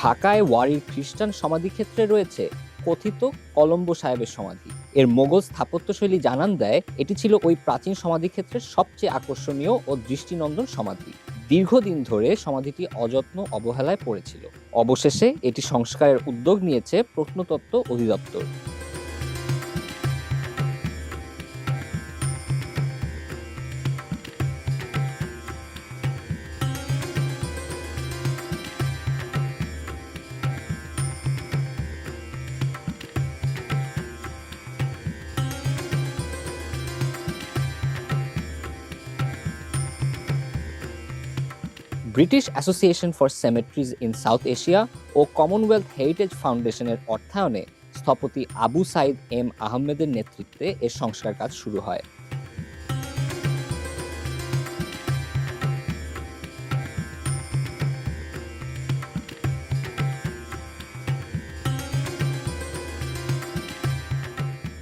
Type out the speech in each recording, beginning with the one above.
ঢাকায় ওয়ারির খ্রিস্টান সমাধিক্ষেত্রে রয়েছে কথিত কলম্বো সাহেবের সমাধি। এর মোগল স্থাপত্যশৈলী জানান দেয়, এটি ছিল ওই প্রাচীন সমাধি ক্ষেত্রের সবচেয়ে আকর্ষণীয় ও দৃষ্টিনন্দন সমাধি। দীর্ঘদিন ধরে সমাধিটি অযত্ন অবহেলায় পড়েছিল। অবশেষে এটি সংস্কারের উদ্যোগ নিয়েছে প্রত্নতত্ত্ব অধিদপ্তর। British Association for Cemeteries in South Asia O Commonwealth Heritage ফাউন্ডেশনের অর্থায়নে স্থপতি আবু সাইদ এম আহমেদের নেতৃত্বে এর সংস্কার কাজ শুরু হয়।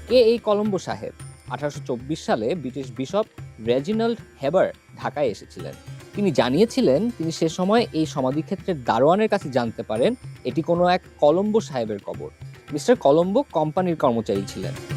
কে এই কলম্বো সাহেব? আঠারোশো চব্বিশ সালে ব্রিটিশ বিশপ রেজিনাল্ড হেবার ঢাকায় এসেছিলেন। তিনি জানিয়েছিলেন তিনি সে সময় এই সমাধিক্ষেত্রের দারোয়ানের কাছে জানতে পারেন এটি কোনো এক কলম্বো সাহেবের কবর। মিস্টার কলম্বো কোম্পানির কর্মচারী ছিলেন।